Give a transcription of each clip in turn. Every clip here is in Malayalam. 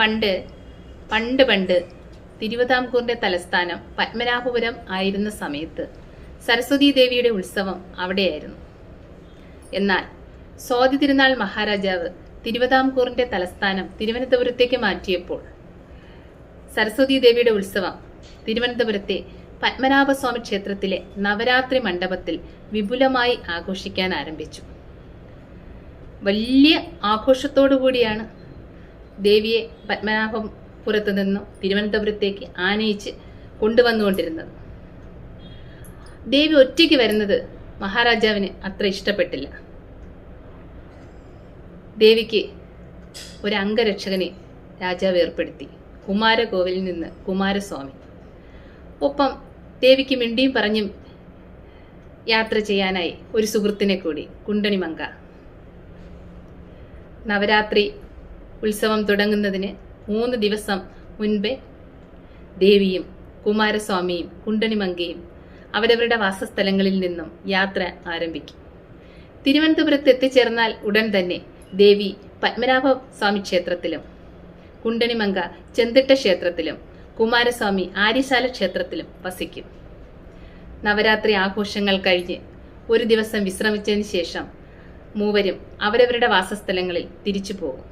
പണ്ട് പണ്ട് പണ്ട് തിരുവിതാംകൂറിന്റെ തലസ്ഥാനം പത്മനാഭപുരം ആയിരുന്ന സമയത്ത് സരസ്വതി ദേവിയുടെ ഉത്സവം അവിടെയായിരുന്നു. എന്നാൽ സ്വാതി തിരുനാൾ മഹാരാജാവ് തിരുവിതാംകൂറിന്റെ തലസ്ഥാനം തിരുവനന്തപുരത്തേക്ക് മാറ്റിയപ്പോൾ സരസ്വതി ദേവിയുടെ ഉത്സവം തിരുവനന്തപുരത്തെ പത്മനാഭസ്വാമി ക്ഷേത്രത്തിലെ നവരാത്രി മണ്ഡപത്തിൽ വിപുലമായി ആഘോഷിക്കാൻ ആരംഭിച്ചു. വലിയ ആഘോഷത്തോടു കൂടിയാണ് ദേവിയെ പത്മനാഭപുരത്ത് നിന്നും തിരുവനന്തപുരത്തേക്ക് ആനയിച്ച് കൊണ്ടുവന്നുകൊണ്ടിരുന്നത്. ദേവി ഒറ്റയ്ക്ക് വരുന്നത് മഹാരാജാവിന് അത്ര ഇഷ്ടപ്പെട്ടില്ല. ദേവിക്ക് ഒരു അംഗരക്ഷകനെ രാജാവ് ഏർപ്പെടുത്തി. കുമാരകോവിലിൽ നിന്ന് കുമാരസ്വാമി. ഒപ്പം ദേവിക്ക് മിണ്ടിയും പറഞ്ഞും യാത്ര ചെയ്യാനായി ഒരു സുഹൃത്തിനെ കൂടി കുണ്ടണിമങ്ക നവരാത്രി ഉത്സവം തുടങ്ങുന്നതിന് മൂന്ന് ദിവസം മുൻപേ ദേവിയും കുമാരസ്വാമിയും കുണ്ടണിമങ്കയും അവരവരുടെ വാസസ്ഥലങ്ങളിൽ നിന്നും യാത്ര ആരംഭിക്കും. തിരുവനന്തപുരത്ത് എത്തിച്ചേർന്നാൽ ഉടൻ തന്നെ ദേവി പത്മനാഭ സ്വാമി ക്ഷേത്രത്തിലും കുണ്ടണിമങ്ക ചെന്തിട്ട ക്ഷേത്രത്തിലും കുമാരസ്വാമി ആര്യശാല ക്ഷേത്രത്തിലും വസിക്കും. നവരാത്രി ആഘോഷങ്ങൾ കഴിഞ്ഞ് ഒരു ദിവസം വിശ്രമിച്ചതിന് ശേഷം മൂവരും അവരവരുടെ വാസസ്ഥലങ്ങളിൽ തിരിച്ചു പോകും.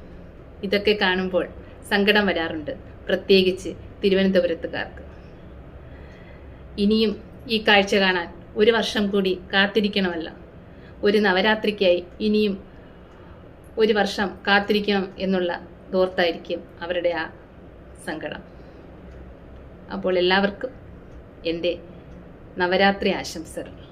ഇതൊക്കെ കാണുമ്പോൾ സങ്കടം വരാറുണ്ട് പ്രത്യേകിച്ച് തിരുവനന്തപുരത്തുകാർക്ക്. ഇനിയും ഈ കാഴ്ച കാണാൻ ഒരു വർഷം കൂടി കാത്തിരിക്കണമല്ല. ഒരു നവരാത്രിക്കായി ഇനിയും ഒരു വർഷം കാത്തിരിക്കണം എന്നുള്ള ദോർത്തായിരിക്കും അവരുടെ ആ സങ്കടം. അപ്പോൾ എല്ലാവർക്കും എന്റെ നവരാത്രി ആശംസകൾ.